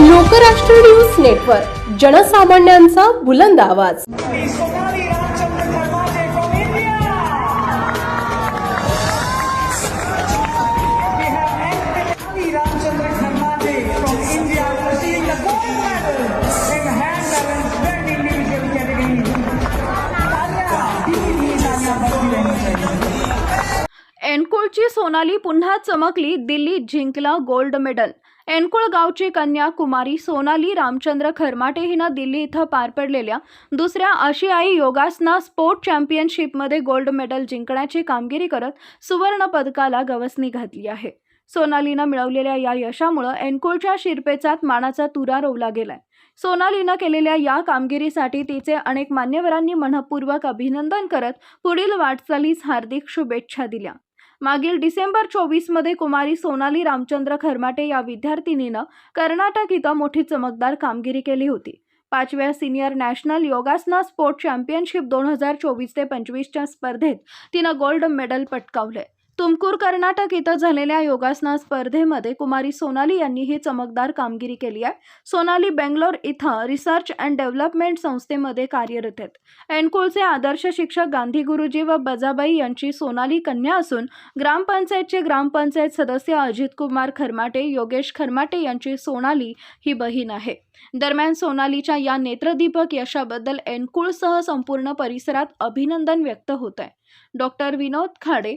Lokrashtra news network जनसामान्यांचा बुलंद आवाज. एनकोलची सोनाली पुन्हा चमकली दिल्ली जिंकला गोल्ड मेडल. एनकुळ गावची कन्या कुमारी सोनाली रामचंद्र खरमाटे हिनं दिल्ली इथं पार पडलेल्या दुसऱ्या आशियाई योगासना स्पोर्ट चॅम्पियनशिपमध्ये गोल्ड मेडल जिंकण्याची कामगिरी करत सुवर्ण पदकाला गवसणी घातली आहे. सोनालीनं मिळवलेल्या या यशामुळं एनकुळच्या शिरपेचात मानाचा तुरा रोवला गेलाय. सोनालीनं केलेल्या या कामगिरीसाठी तिचे अनेक मान्यवरांनी मनपूर्वक अभिनंदन करत पुढील वाटचालीस हार्दिक शुभेच्छा दिल्या. मागील डिसेंबर चोवीसमध्ये कुमारी सोनाली रामचंद्र खरमाटे या विद्यार्थिनीनं कर्नाटक इथं मोठी चमकदार कामगिरी केली होती. पाचव्या senior national Yogasana sport championship दोन हजार चोवीस ते पंचवीसच्या स्पर्धेत तिनं गोल्ड मेडल पटकावलंय. तुमकूर कर्नाटक इथं झालेल्या योगासना स्पर्धेमध्ये कुमारी सोनाली यांनी ही चमकदार कामगिरी केली आहे. सोनाली बेंगलोर इथं रिसर्च अँड डेव्हलपमेंट संस्थेमध्ये कार्यरत आहेत. एनकुळचे आदर्श शिक्षक गांधी गुरुजी व बजाबाई यांची सोनाली कन्या असून ग्रामपंचायतचे ग्रामपंचायत सदस्य अजित कुमार खरमाटे योगेश खरमाटे यांची सोनाली ही बहीण आहे. दरम्यान सोनालीच्या या नेत्रदीपक यशाबद्दल एनकुळसह संपूर्ण परिसरात अभिनंदन व्यक्त होत आहे डॉक्टर विनोद खाडे